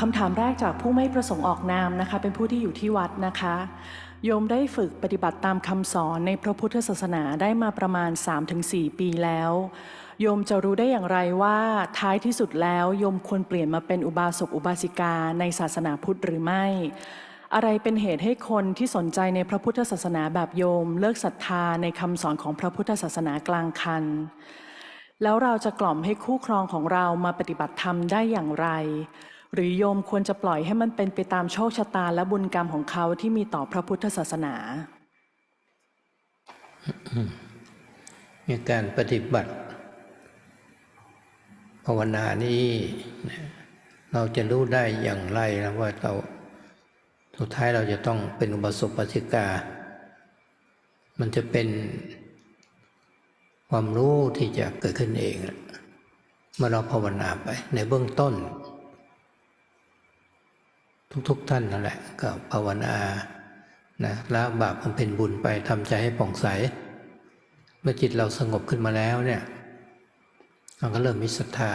คำถามแรกจากผู้ไม่ประสงค์ออกนามนะคะ เป็นผู้ที่อยู่ที่วัดนะคะ โยมได้ฝึกปฏิบัติตามคำสอนในพระพุทธศาสนาได้มาประมาณ 3-4 ปีแล้ว โยมจะรู้ได้อย่างไรว่าท้ายที่สุดแล้วโยมควรเปลี่ยนมาเป็นอุบาสกอุบาสิกาในศาสนาพุทธหรือไม่ อะไรเป็นเหตุให้คนที่สนใจในพระพุทธศาสนาแบบโยม เลิกศรัทธาในคำสอนของพระพุทธศาสนากลางคันแล้วเราจะกล่อมให้คู่ครองของเรามาปฏิบัติธรรมได้อย่างไร หรือโยมควรจะปล่อยให้มันเป็นไปตามโชคชะตาและบุญกรรมของเขาที่มีต่อพระพุทธศาสนาในการปฏิบัติภาวนานี้เราจะรู้ได้อย่างไรนะว่าเราสุดท้ายเราจะต้องเป็นอุบาสกปัสิกา มันจะเป็นความรู้ที่จะเกิดขึ้นเองเมื่อเราภาวนาไปในเบื้องต้น ทุกๆทท่านนั่นแหละก็ภาวนานะละบาปบำเพ็ญบุญไปทำใจให้ผ่องใส เมื่อจิตเราสงบขึ้นมาแล้วเนี่ยเราก็เริ่มมีศรัทธา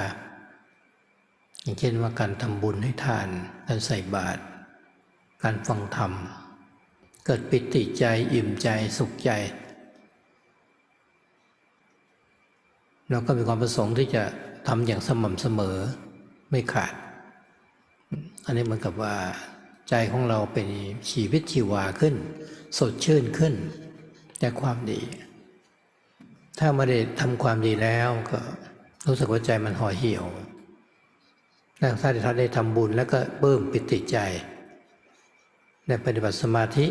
อย่างเช่นว่าการทำบุญให้ทานการใส่บาตรการฟังธรรม เกิดปิติใจอิ่มใจสุขใจเราก็มีความประสงค์ที่จะทำอย่างสม่ำเสมอไม่ขาด อันนี้เหมือนกับว่าใจของเราเป็นชีวิตชีวาขึ้น สดชื่นขึ้นจากความดี ถ้าไม่ได้ทำความดีแล้วก็รู้สึกว่าใจมันห่อเหี่ยวแล้วถ้าได้ทำบุญแล้วก็เบิ่มปิติใจได้ปฏิบัติสมาธิ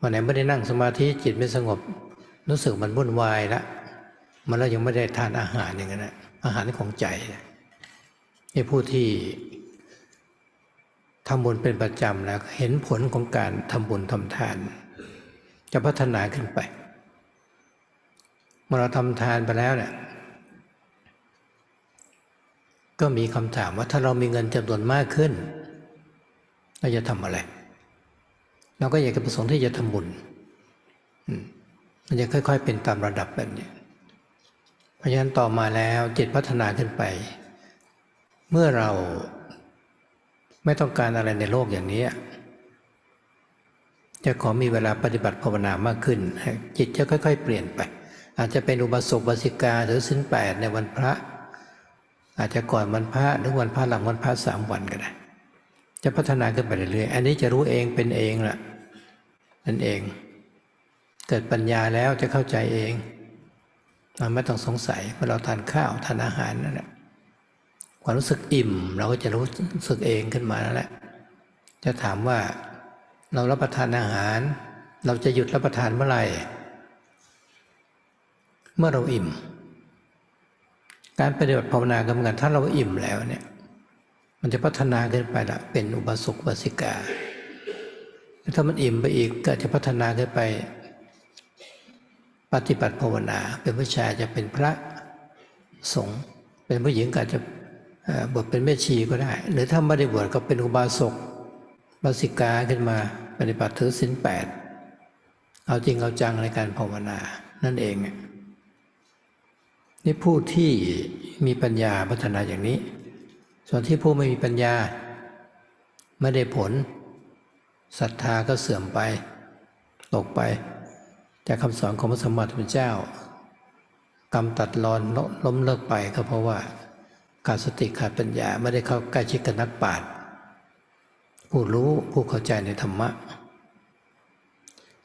วันไหนไม่ได้นั่งสมาธิจิตไม่สงบ รู้สึกมันวุ่นวายละมันแล้วยังไม่ได้ทานอาหารอย่างนั้นอาหารของใจนี่ผู้ที่ ทำบุญเป็นประจำแล้วเห็นผลของการทำบุญทำทาน จะพัฒนาขึ้นไป เมื่อเราทำทานไปแล้วเนี่ยก็มีคำถามว่าถ้าเรามีเงินจำนวนมากขึ้นเราจะทำอะไร เราก็อยากจะประสงค์ที่จะทำบุญมันจะค่อย ๆ เป็นตามระดับแบบนี้เพราะฉะนั้นต่อมาแล้วจิตพัฒนาขึ้นไป เมื่อเรา ไม่ต้องการอะไรในโลกอย่างนี้ จะขอมีเวลาปฏิบัติภาวนามากขึ้น จิตจะค่อย ๆ เปลี่ยนไป อาจจะเป็นอุบาสกบาสิกาหรือสินแปดในวันพระ อาจจะก่อนวันพระหรือวันพระหลังวันพระสามวันก็ได้ จะพัฒนาขึ้นไปเรื่อยๆ อันนี้จะรู้เองเป็นเองล่ะนั่นเอง เกิดปัญญาแล้วจะเข้าใจเองมันไม่ต้องสงสัยเมื่อเราทานข้าวทานอาหารนั่นแหละ ความรู้สึกอิ่ม เราก็จะรู้สึกเองขึ้นมาแล้วแหละจะถามว่าเรารับประทานอาหาร เราจะหยุดรับประทานเมื่อไหร่เมื่อเราอิ่ม การปฏิบัติภาวนากับกันถ้าเราอิ่มแล้วเนี่ย มันจะพัฒนาขึ้นไปละเป็นอุบาสกอุบาสิกาถ้ามันอิ่มไปอีกก็จะพัฒนาขึ้นไป ปฏิบัติภาวนา เป็นผู้ชายจะเป็นพระสงฆ์เป็นผู้หญิงก็จะ บวชเป็นแม่ชีก็ได้ หรือถ้าไม่ได้บวชก็เป็นอุบาสกบาสิกาขึ้นมาปฏิบัติถือศีลแปดเอาจริงเอาจังในการภาวนา นั่นเองนี่ผู้ที่มีปัญญาพัฒนาอย่างนี้ ส่วนที่ผู้ไม่มีปัญญาไม่ได้ผลศรัทธาก็เสื่อมไป ตกไปจากคำสอนของพระสมมาพุทธเจ้า กรรมตัดรอนล้มเลิกไปก็เพราะว่า ขาดสติขาดปัญญาไม่ได้เข้าใกล้ชิดกับนักปราชญ์ผู้รู้ผู้เข้าใจในธรรมะ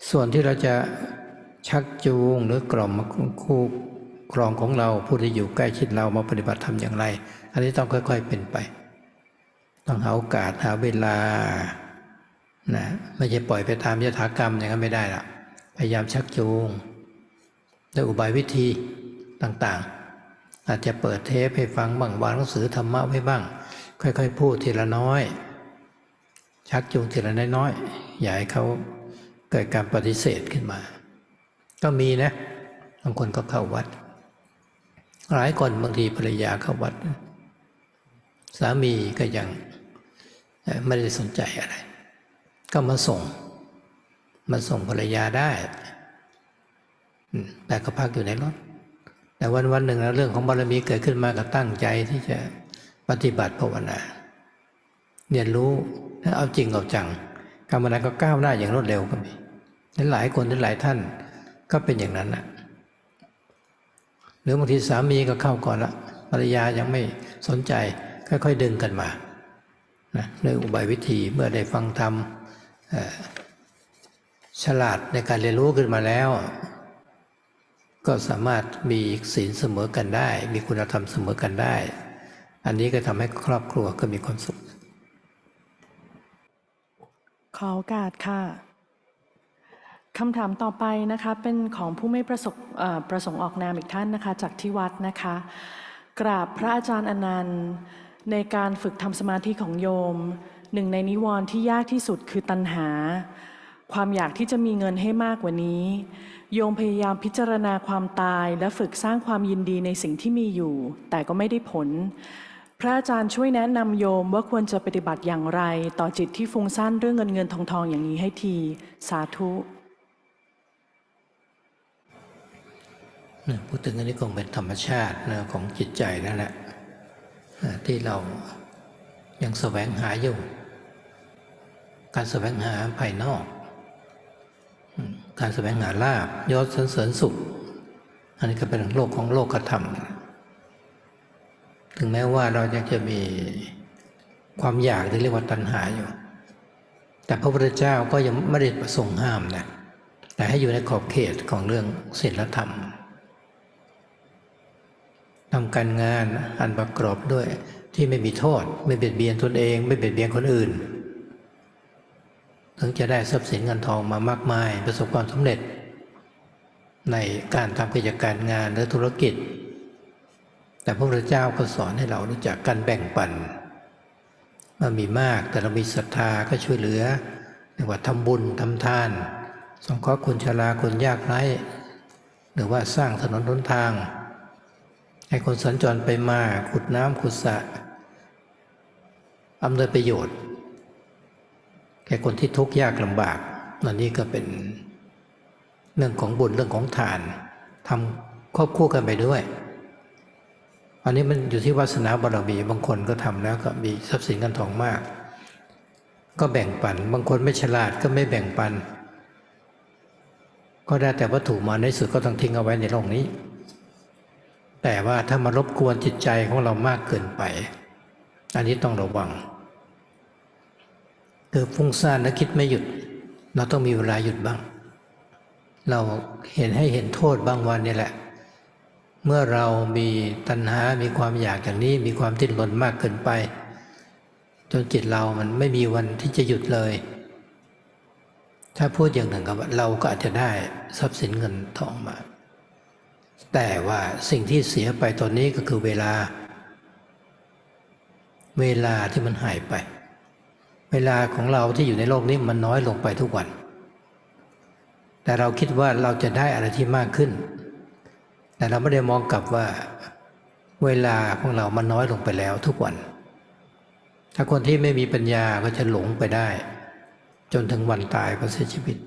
ส่วนที่เราจะชักจูงหรือกล่อมคู่ครองของเราผู้ที่อยู่ใกล้ชิดเรามาปฏิบัติธรรมอย่างไร อันนี้ต้องค่อย ๆเป็นไป ต้องหาโอกาสหาเวลานะไม่ใช่ปล่อยไปตามยถากรรมอย่างนั้นไม่ได้ละพยายามชักจูงด้วยอุบายวิธีต่างๆ อาจจะเปิดเทปให้ฟังบ้างวางหนังสือธรรมะไว้บ้าง ค่อย ๆ พูดทีละน้อย ชักจูงทีละน้อยๆอย่าให้เขาเกิดการปฏิเสธขึ้นมา ก็มีนะบางคนก็เข้าวัด หลายคนบางทีภรรยาเข้าวัด สามีก็ยังไม่ได้สนใจอะไร ก็มาส่ง มาส่งภรรยาได้แต่ก็พักอยู่ในรถ แต่วันวันหนึ่งนะเรื่องของบารมีเกิดขึ้นมาก็ตั้งใจที่จะปฏิบัติภาวนาเรียนรู้และเอาจริงเอาจังการมนั้นก็ก้าวหน้าอย่างรวดเร็วก็มีหลายคนหลายท่านก็เป็นอย่างนั้นนะหรือบางทีสามีก็เข้าก่อนละภรรยายังไม่สนใจค่อยๆดึงกันมานะด้วยอุบายวิธีเมื่อได้ฟังธรรมฉลาดในการเรียนรู้ขึ้นมาแล้ว ก็สามารถมีศีลเสมอกันได้ มีคุณธรรมเสมอกันได้ อันนี้ก็ทำให้ครอบครัวก็มีความสุข ขอโอกาสค่ะคำถามต่อไปนะคะ เป็นของผู้ไม่ประสงค์เอ่อประสงค์ออกนามอีกท่านนะคะ จากที่วัดนะคะ กราบพระอาจารย์อนันต์ ในการฝึกทำสมาธิของโยม หนึ่งในนิวรณ์ที่ยากที่สุดคือตัณหา ความอยากที่จะมีเงินให้มากกว่านี้ โยมพยายามพิจารณาความตายและฝึกสร้างความยินดีในสิ่งที่มีอยู่ แต่ก็ไม่ได้ผล พระอาจารย์ช่วยแนะนำโยมว่าควรจะปฏิบัติอย่างไร ต่อจิตที่ฟุ้งซ่านเรื่องเงินเงินทองทองอย่างนี้ให้ที สาธุนะพูดถึงอันนี้คงเป็นธรรมชาตินะของจิตใจนั่นแหละที่เรายังแสวงหาอยู่ การแสวงหาภายนอก การแสวงหาลาบยศสรรเสริญสุข อันนี้ก็เป็นโลกของโลกธรรม ถึงแม้ว่าเรายังจะมีความอยากที่เรียกว่าตัณหาอยู่ แต่พระพุทธเจ้าก็ยังไม่ได้ประสงค์ห้ามนะแต่ให้อยู่ในขอบเขตของเรื่องศีลธรรมทำการงานอันประกอบด้วยที่ไม่มีโทษ ไม่เบียดเบียนตนเอง ไม่เบียดเบียนคนอื่น ถึงจะได้ทรัพย์สินเงินทองมามากมาย ประสบความสำเร็จ ในการทำกิจการงานหรือธุรกิจ แต่พระพุทธเจ้าก็สอนให้เรารู้จักการแบ่งปันเมื่อมีมากแต่เรามีศรัทธาก็ช่วยเหลือเรียกว่าทำบุญทำทาน สงเคราะห์คนชราคนยากไร้หรือว่าสร้างถนนหนทาง ให้คนสัญจรไปมาขุดน้ำขุดสระอำนวยประโยชน์ แก่คนที่ทุกข์ยากลำบากอันนี้ก็เป็นเรื่องของบุญเรื่องของทานทำควบคู่กันไปด้วย อันนี้มันอยู่ที่วาสนาบารมีบางคนก็ทำแล้วก็มีทรัพย์สินเงินทองมาก ก็แบ่งปัน บางคนไม่ฉลาดก็ไม่แบ่งปัน ก็ได้แต่วัตถุมาในสุดก็ต้องทิ้งเอาไว้ในโลกนี้ แต่ว่าถ้ามารบกวนจิตใจของเรามากเกินไป อันนี้ต้องระวัง เกิดฟุ้งซ่านและคิดไม่หยุด เราต้องมีเวลาหยุดบ้าง เราเห็นให้เห็นโทษบางวันนี่แหละ เมื่อเรามีตัณหา มีความอยากอย่างนี้ มีความดิ้นรนมากเกินไป จนจิตเรามันไม่มีวันที่จะหยุดเลย ถ้าพูดอย่างหนึ่งกับเราก็อาจจะได้ทรัพย์สินเงินทองมา แต่ว่าสิ่งที่เสียไปตอนนี้ก็คือเวลา เวลาที่มันหายไป เวลาของเราที่อยู่ในโลกนี้มันน้อยลงไปทุกวัน แต่เราคิดว่าเราจะได้อะไรที่มากขึ้น แต่เราไม่ได้มองกลับว่า เวลาของเรามันน้อยลงไปแล้วทุกวัน ถ้าคนที่ไม่มีปัญญาก็จะหลงไปได้ จนถึงวันตายก็เสียชีวิต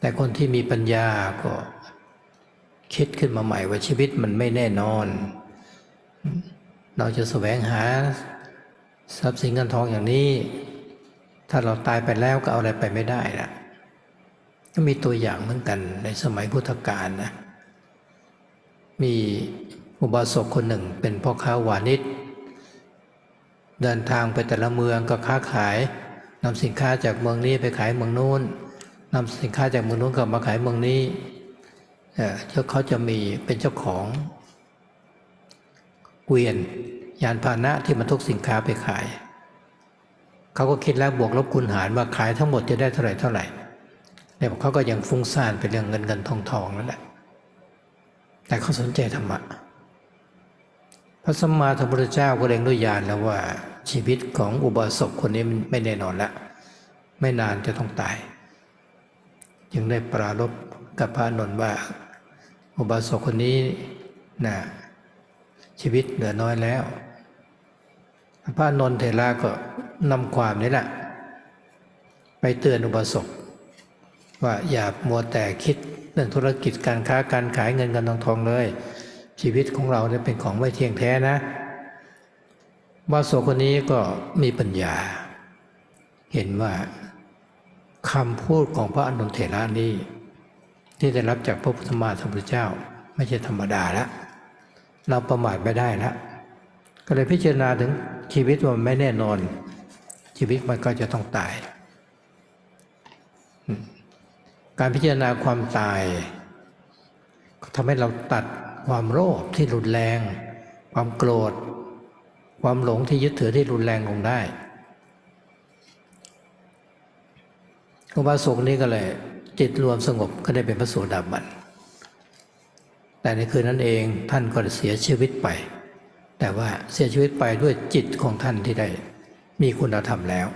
แต่คนที่มีปัญญาก็คิดขึ้นมาใหม่ว่าชีวิตมันไม่แน่นอน เราจะแสวงหา ทรัพย์สินเงินทองอย่างนี้ ถ้าเราตายไปแล้วก็เอาอะไรไปไม่ได้นะก็มีตัวอย่างเหมือนกันในสมัยพุทธกาลนะมีอุบาสกคนหนึ่งเป็นพ่อค้าวานิชเดินทางไปแต่ละเมืองก็ค้าขายนำสินค้าจากเมืองนี้ไปขายเมืองนู้นนำสินค้าจากเมืองนู้นกลับมาขายเมืองนี้เออเขาจะมีเป็นเจ้าของเกวียน ยานพาหนะที่บรรทุกสินค้าไปขาย เขาก็คิดแล้วบวกลบคูณหารว่าขายทั้งหมดจะได้เท่าไหร่เท่าไหร่เนี่ยเขาก็ยังฟุ้งซ่านไปเรื่องเงินเงินทองทองนั่นแหละ แต่เขาสนใจธรรมะพระสัมมาสัมพุทธเจ้าก็เล็งด้วยญาณแล้วว่าชีวิตของอุบาสกคนนี้ไม่แน่นอนละ ไม่นานจะต้องตาย จึงได้ปรารบกับพระนนท์ว่า อุบาสกคนนี้นะชีวิตเหลือน้อยแล้ว พระนนทเถระก็นำความนี้แหละไปเตือนอุบาสกว่าอย่ามัวแต่คิดเรื่องธุรกิจการค้าการขายเงินกันทองทองเลย ชีวิตของเราเนี่ยเป็นของไม่เที่ยงแท้นะวาโสคนนี้ก็มีปัญญา เห็นว่าคำพูดของพระอนุเถระนี้ที่ได้รับจากพระพุทธมาสัมพุทธเจ้า ไม่ใช่ธรรมดาแล้วเราประมาทไม่ได้แล้วก็เลยพิจารณาถึง ชีวิตมันไม่แน่นอน ชีวิตมันก็จะต้องตาย การพิจารณาความตายทำให้เราตัดความโลภที่รุนแรง ความโกรธ ความหลงที่ยึดถือที่รุนแรงลงได้อุบาสกนี้ก็เลย จิตรวมสงบก็ได้เป็นพระโสดาบันแต่ในคืนนั้นเองท่านก็เสียชีวิตไป แต่ว่าเสียชีวิตไปด้วยจิตของท่านที่ได้ มีคุณธรรมแล้ว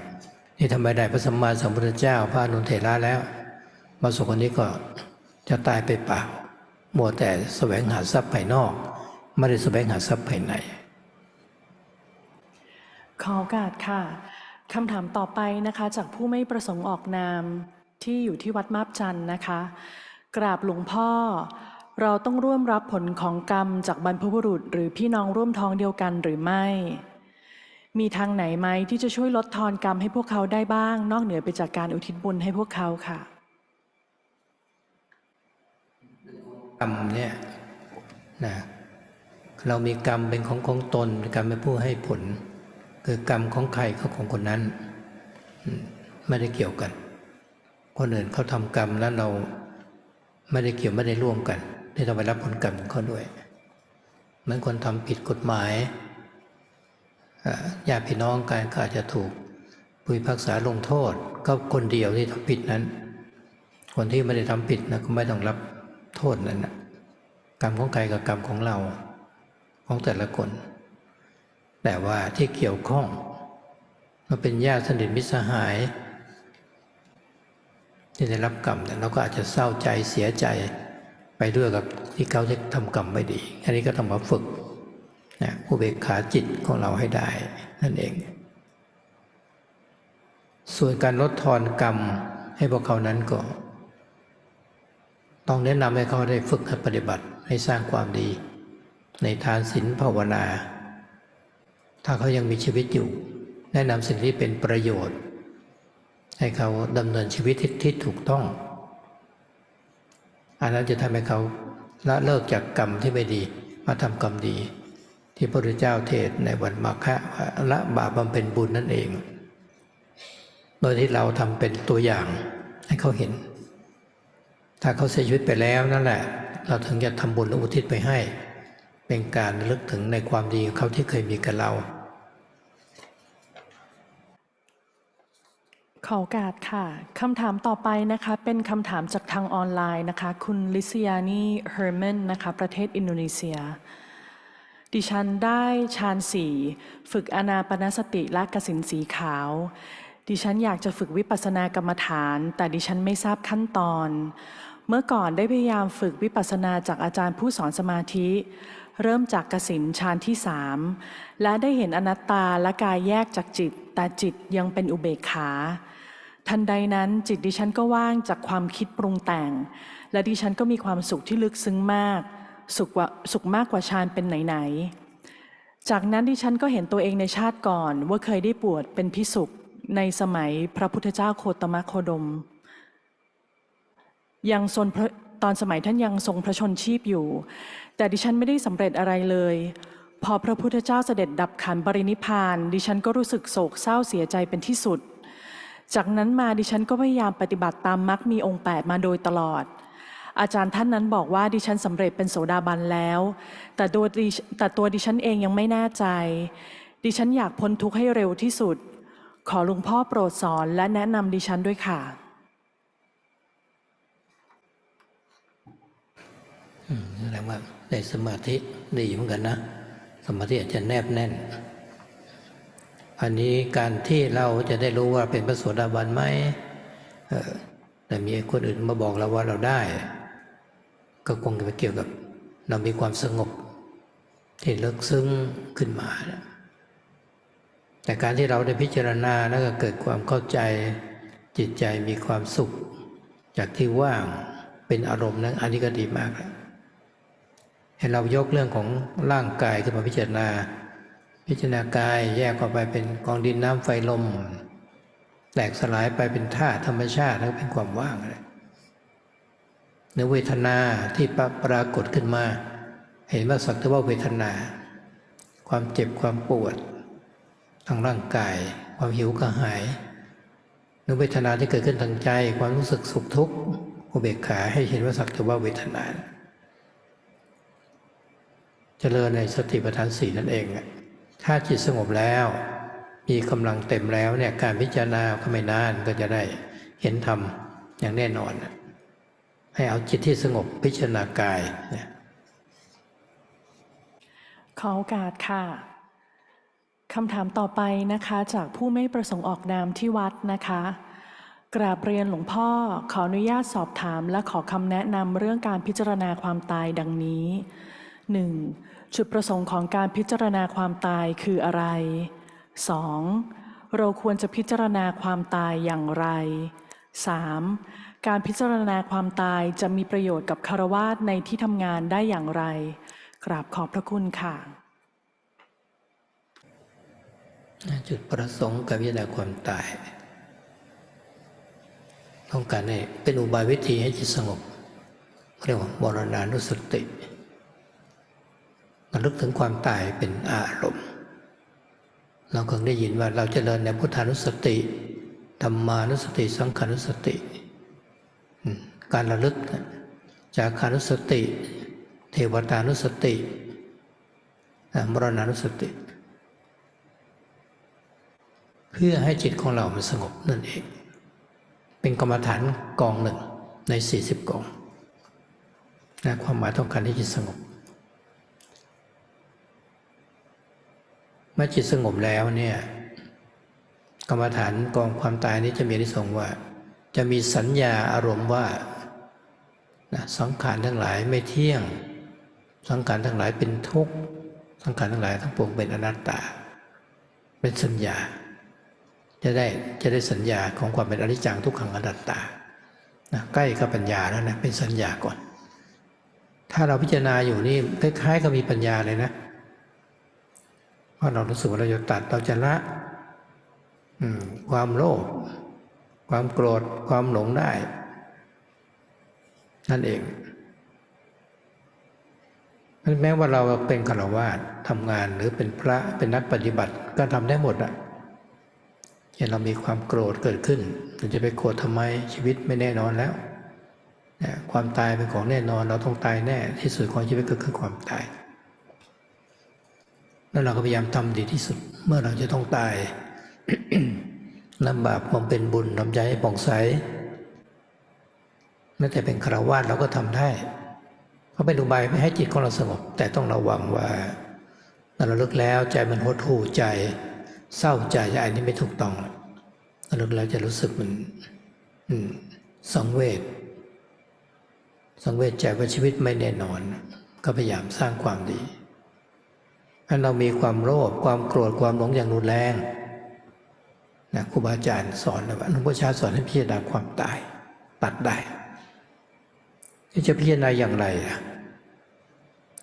นี่ทำไมได้พระสัมมาสัมพุทธเจ้าพระนุนเถระแล้ว มาสุคนนี้ก็จะตายไปเปล่ามัวแต่แสวงหาทรัพย์ภายนอกไม่ได้แสวงหาทรัพย์ภายในขอโอกาสค่ะคำถามต่อไปนะคะจากผู้ไม่ประสงค์ออกนามที่อยู่ที่วัดมาบจันนะคะ กราบหลวงพ่อ เราต้องร่วมรับผลของกรรมจากบรรพบุรุษ หรือพี่น้องร่วมท้องเดียวกันหรือไม่ มีทางไหนไหมที่จะช่วยลดทอนกรรมให้พวกเขาได้บ้าง นอกเหนือไปจากการอุทิศบุญให้พวกเขาค่ะกรรมเนี่ยนะเรามีกรรมเป็นของของตนกรรมเป็นผู้ให้ผล คือกรรมของใครก็ของคนนั้น ไม่ได้เกี่ยวกัน คนอื่นเขาทำกรรมแล้วเราไม่ได้เกี่ยวไม่ได้ร่วมกัน ที่ต้องไปรับผลกรรมของเขาด้วย เหมือนคนทำผิดกฎหมายญาติพี่น้องกันก็อาจจะถูกผู้พิพากษาลงโทษ ก็คนเดียวที่ทำผิดนั้น คนที่ไม่ได้ทำผิดนะก็ไม่ต้องรับโทษนั้นนะกรรมของใครกับกรรมของเราของแต่ละคน แต่ว่าที่เกี่ยวข้องเราเป็นญาติสนิทมิตรสหายที่ได้รับกรรมเราก็อาจจะเศร้าใจเสียใจ ไปด้วยกับที่เขาได้ทำกรรมไม่ดี อันนี้ก็ต้องมาฝึกนะอุเบกขาจิตของเราให้ได้นั่นเอง ส่วนการลดทอนกรรมให้พวกเขานั้นก็ ต้องแนะนำให้เขาได้ฝึกหัดปฏิบัติให้สร้างความดี ในทานศีลภาวนา ถ้าเขายังมีชีวิตอยู่ แนะนำสิ่งที่เป็นประโยชน์ ให้เขาดำเนินชีวิตที่ถูกต้อง อันนั้นจะทำให้เขาละเลิกจากกรรมที่ไม่ดีมาทำกรรมดี ที่พระพุทธเจ้าเทศในวันมาฆะละบาปบำเพ็ญบุญนั่นเอง โดยที่เราทำเป็นตัวอย่างให้เขาเห็น ถ้าเขาเสียชีวิตไปแล้วนั่นแหละ เราถึงจะทำบุญและอุทิศไปให้ เป็นการระลึกถึงในความดีของเขาที่เคยมีกับเรา ขอโอกาสค่ะ คำถามต่อไปนะคะ เป็นคำถามจากทางออนไลน์นะคะ คุณลิซิยานีเฮอร์แมนนะคะ ประเทศอินโดนีเซีย ดิฉันได้ฌานสี่ฝึกอนาปนสติและกสินสีขาว ดิฉันอยากจะฝึกวิปัสสนากรรมฐาน แต่ดิฉันไม่ทราบขั้นตอน เมื่อก่อนได้พยายามฝึกวิปัสสนาจากอาจารย์ผู้สอนสมาธิ เริ่มจากกสินฌานที่สามและได้เห็นอนัตตาและกายแยกจากจิตแต่จิตยังเป็นอุเบกขา ทันใดนั้นจิตดิฉันก็ว่างจากความคิดปรุงแต่ง และดิฉันก็มีความสุขที่ลึกซึ้งมาก สุขว่าสุขมากกว่าฌานเป็นไหนๆจากนั้นดิฉันก็เห็นตัวเองในชาติก่อน ว่าเคยได้บวชเป็นพิสุขในสมัยพระพุทธเจ้าโคตมะโคดม ยังทรงตอนสมัยท่านยังทรงพระชนชีพอยู่ แต่ดิฉันไม่ได้สำเร็จอะไรเลย พอพระพุทธเจ้าเสด็จดับขันปรินิพาน ดิฉันก็รู้สึกโศกเศร้าเสียใจเป็นที่สุด จากนั้นมาดิฉันก็พยายามปฏิบัติตามมรรคมีองค์ 8 มาโดยตลอด อาจารย์ท่านนั้นบอกว่าดิฉันสำเร็จเป็นโสดาบันแล้ว แต่ตัวดิแต่ตัวดิฉันเองยังไม่แน่ใจ ดิฉันอยากพ้นทุกข์ให้เร็วที่สุด ขอหลวงพ่อโปรดสอนและแนะนำดิฉันด้วยค่ะแสดงว่าได้สมาธิดีเหมือนกันนะ สมาธิอาจจะแนบแน่น อันนี้การที่เราจะได้รู้ว่าเป็นพระโสดาบันไหมแต่มีคนอื่นมาบอกเราว่าเราได้ ก็คงจะไปเกี่ยวกับ เรามีความสงบ ที่ลึกซึ้งขึ้นมา แต่การที่เราได้พิจารณาแล้วก็เกิดความเข้าใจจิตใจมีความสุข จากที่ว่างเป็นอารมณ์นั้นอันนี้ก็ดีมากแล้วให้เรายกเรื่องของร่างกายขึ้นมาพิจารณา พิจารณากายแยกออกไปเป็นกองดินน้ำไฟลม แตกสลายไปเป็นธาตุธรรมชาติแล้วเป็นความว่างเลยเนื้อเวทนาที่ปรปรากฏขึ้นมา เห็นว่าสักแต่ว่าเวทนา ความเจ็บความปวดทางร่างกาย ความหิวกระหายนื้อเวทนาที่เกิดขึ้นทางใจ ความรู้สึกสุขทุกข์อุเบกขาให้เห็นว่าสักแต่ว่าเวทนาเจริญในสติปัฏฐานสี่นั่นเองอะ ถ้าจิตสงบแล้ว มีกำลังเต็มแล้วเนี่ยการพิจารณาก็ไม่นานก็จะได้เห็นธรรมอย่างแน่นอน ให้เอาจิตที่สงบพิจารณากายเนี่ยขอโอกาสค่ะคำถามต่อไปนะคะจากผู้ไม่ประสงค์ออกนามที่วัดนะคะ กราบเรียนหลวงพ่อขออนุญาตสอบถามและขอคำแนะนำเรื่องการพิจารณาความตายดังนี้ 1. จุดประสงค์ของการพิจารณาความตายคืออะไร 2. เราควรจะพิจารณาความตายอย่างไร 3. การพิจารณาความตายจะมีประโยชน์กับคารวาสในที่ทำงานได้อย่างไร กราบขอบพระคุณค่ะ จุดประสงค์กับพิจารณาความตาย ต้องการให้เป็นอุบายวิธีให้จิตสงบเรียกว่ามรณานุสติ ระลึกถึงความตายเป็นอารมณ์ เราเคงได้ยินว่าเราจเจริญในพุทธานุสติธรรมานุสติ สังขานุสติ การระลึกจากขานุสติ เทวตานุสติมรณานุสติ เพื่อให้จิตของเรามันสงบนั่นเอง เป็นกรรมฐานกองหนึ่งใน 40 กองนะความหมายต้องการให้จิตสงบ เมื่อจิตสงบแล้วเนี่ยกรรมฐานกองความตายนี้จะมีนิสงว่า จะมีสัญญาอารมณ์ว่าสังขารทั้งหลายไม่เที่ยง สังขารทั้งหลายเป็นทุกข์สังขารทั้งหลายทั้งปวงเป็นอนัตตา เป็นสัญญา จะได้จะได้สัญญาของความเป็นอนิจจังทุกขังอนัตตาใกล้กับปัญญาแล้วนะเป็นสัญญาก่อน ถ้าเราพิจารณาอยู่นี่คล้ายๆกับมีปัญญาเลยนะ เพราะเรารู้สึกว่าเราจะตัดเราจะละความโลภความโกรธความหลงได้ นั่นเองแม้ว่าเราเป็นฆราวาสทำงานหรือเป็นพระเป็นนักปฏิบัติก็ทำได้หมดอะเช่นเรามีความโกรธเกิดขึ้นเราจะไปโกรธทำไมชีวิตไม่แน่นอนแล้วนะความตายเป็นของแน่นอนเราต้องตายแน่ที่สุดของชีวิตก็คือความตาย แล้วเราก็พยายามทำดีที่สุด เมื่อเราจะต้องตายนำบาปมาเป็นบุญทำใจให้ผ่องใสแม้แต่เป็นคารวาสเราก็ทำได้เพราะเป็นอุบายไม่ให้จิตของเราสงบ แต่ต้องระวังว่าเราลิกแล้วใจมันหดหู่ใจ เศร้าใจอันนี้ไม่ถูกต้องเราเลิกแล้วจะรู้สึกมันอืมสังเวชสังเวชใจว่าชีวิตไม่แน่นอน ก็พยายามสร้างความดี ถ้าเรามีความโลภความโกรธความหลงอย่างรุนแรงนะครูบาอาจารย์สอนนะว่าหลวงพ่อชาสอนให้พิจารณาความตาย ตัดได้จะพิจารณาอย่างไรอะ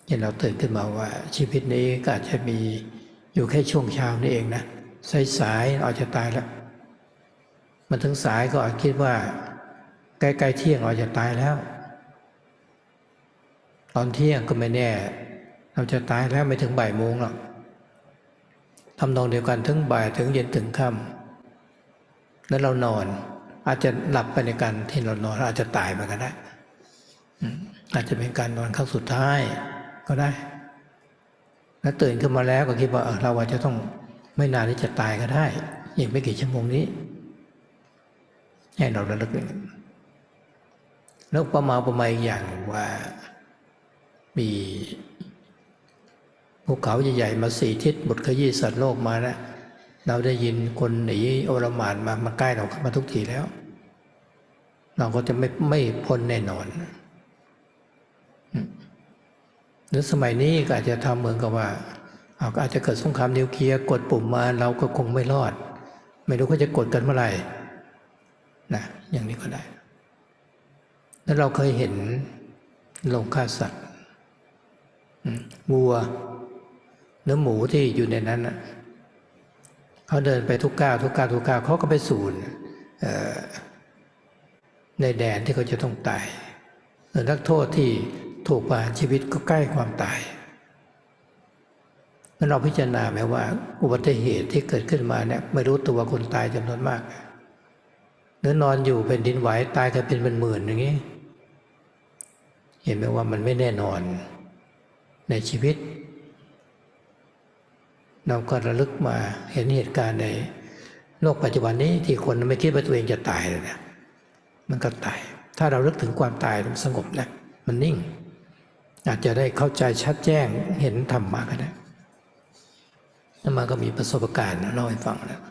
เห็นเราตื่นขึ้นมาว่า ชีวิตนี้ก็อาจจะมีอยู่แค่ช่วงเช้านี่เองนะสายๆเราจจะตายแล้ว มันถึงสายก็อาจคิดว่าใกล้ๆเที่ยงเราจะตายแล้ว ตอนเที่ยงก็ไม่แน่ เราจะตายแล้วไม่ถึงบ่ายโมงหรอกทำนองเดียวกันถึงบ่ายถึงเย็นถึงค่ำแล้วเรานอน อาจจะหลับไปในการที่เรานอน อาจจะตายไปก็ได้อาจจะเป็นการนอนครั้งสุดท้ายก็ได้ แล้วตื่นขึ้นมาแล้วก็คิดว่าเออเราอาจจะต้องไม่นานที่จะตายก็ได้อีกไม่กี่ชั่วโมงนี้ ให้เราระลึกอย่างนั้นแล้วประมาประมาอีกอย่างว่ามี ภูเขาใหญ่ๆมาสี่ทิศบทขยี้สัตว์โลกมาแล้วเราได้ยินคนหนีโอรมานมามาใกล้เราเข้ามาทุกทีแล้ว เราก็จะไม่ไม่พ้นแน่นอนหรือสมัยนี้ก็อาจจะทำเหมือนกับว่าเอาก็อาจจะเกิดสงครามนิวเคลียร์กดปุ่มมาเราก็คงไม่รอด ไม่รู้เขาจะกดกันเมื่อไหร่นะอย่างนี้ก็ได้ แล้วเราเคยเห็นโรงฆ่าสัตว์วัว เนื้อหมูที่อยู่ในนั้นน่ะเขาเดินไปทุกก้าวทุกก้าวทุกก้าวเขาก็ไปสู่เอ่อในแดนที่เขาจะต้องตายส่วนนักโทษที่ถูกประหารชีวิตก็ใกล้ความตายนั้นเราพิจารณาไหมว่า อุบัติเหตุที่เกิดขึ้นมาเนี่ยไม่รู้ตัวคนตายจำนวนมากหรือนอนอยู่เป็นดินไหวตายกันเป็นเป็นหมื่นอย่างนี้ เห็นไหมว่ามันไม่แน่นอนในชีวิต เราก็ระลึกมาเห็นเหตุการณ์ในโลกปัจจุบันนี้ที่คนไม่คิดว่าตัวเองจะตายเลยเนี่ยมันก็ตาย ถ้าเราลึกถึงความตายมันสงบนะมันนิ่ง อาจจะได้เข้าใจชัดแจ้งเห็นธรรมะก็ได้แล้วมาก็มีประสบการณ์นะเล่าให้ฟังนะ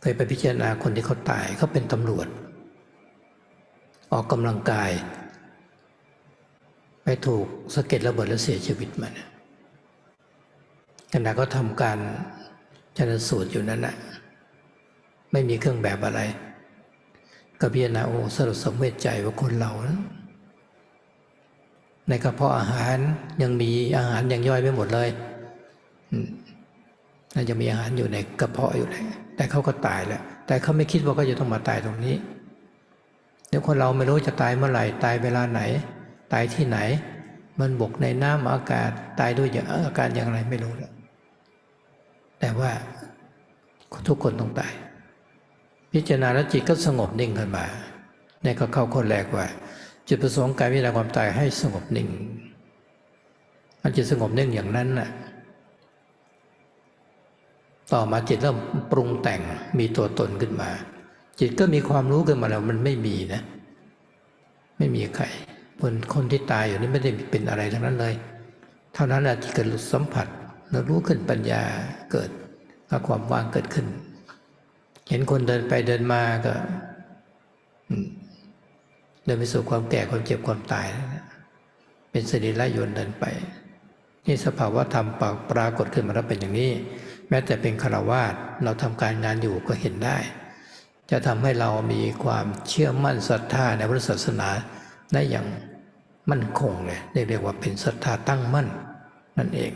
เคยไปพิจารณาคนที่เขาตายเขาเป็นตำรวจ ออกกำลังกาย ไปถูกสะเก็ดระเบิดแล้วเสียชีวิตมานะ ขณะก็ทำการชนสูตรอยู่นั้นนะไม่มีเครื่องแบบอะไรก็พิจารณาโอ้สลดสมเวชใจว่าคนเรานะในกระเพาะอาหารยังมีอาหารยังย่อยไม่หมดเลยน่าจะมีอาหารอยู่ในกระเพาะอยู่เลยแต่เขาก็ตายแล้ว แต่เขาไม่คิดว่าเขาจะต้องมาตายตรงนี้เดี๋ยวคนเราไม่รู้จะตายเมื่อไหร่ตายเวลาไหน ตายที่ไหน มันบกในน้ำอากาศตายด้วยอย่างอาการอย่างไรไม่รู้แล้ว แต่ว่าทุกคนต้องตาย พิจารณาแล้วจิตก็สงบนิ่งขึ้นมาในก็เข้าคนแรกว่า จุดประสงค์การพิจารณาความตายให้สงบนิ่งมันจะสงบนิ่งอย่างนั้นน่ะต่อมาจิตเริ่มปรุงแต่งมีตัวตนขึ้นมา จิตก็มีความรู้ขึ้นมาแล้วมันไม่มีนะ ไม่มีใครคนคนที่ตายอยู่นี่ไม่ได้เป็นอะไรทั้งนั้นเลย เท่านั้นแหละที่เกิดหลุดสัมผัสแล้วรู้ขึ้นปัญญา เกิดความว่างเกิดขึ้น เห็นคนเดินไปเดินมาก็เดินไปสู่ความแก่ความเจ็บความตาย เป็นสรีระยนเดินไป นี่สภาวะธรรมปรากฏขึ้นมาแล้วเป็นอย่างนี้ แม้แต่เป็นฆราวาสเราทำการงานอยู่ก็เห็นได้ จะทำให้เรามีความเชื่อมั่นศรัทธาในพระศาสนาได้อย่างมั่นคงเลยเรียกว่าเป็นศรัทธาตั้งมั่นนั่นเอง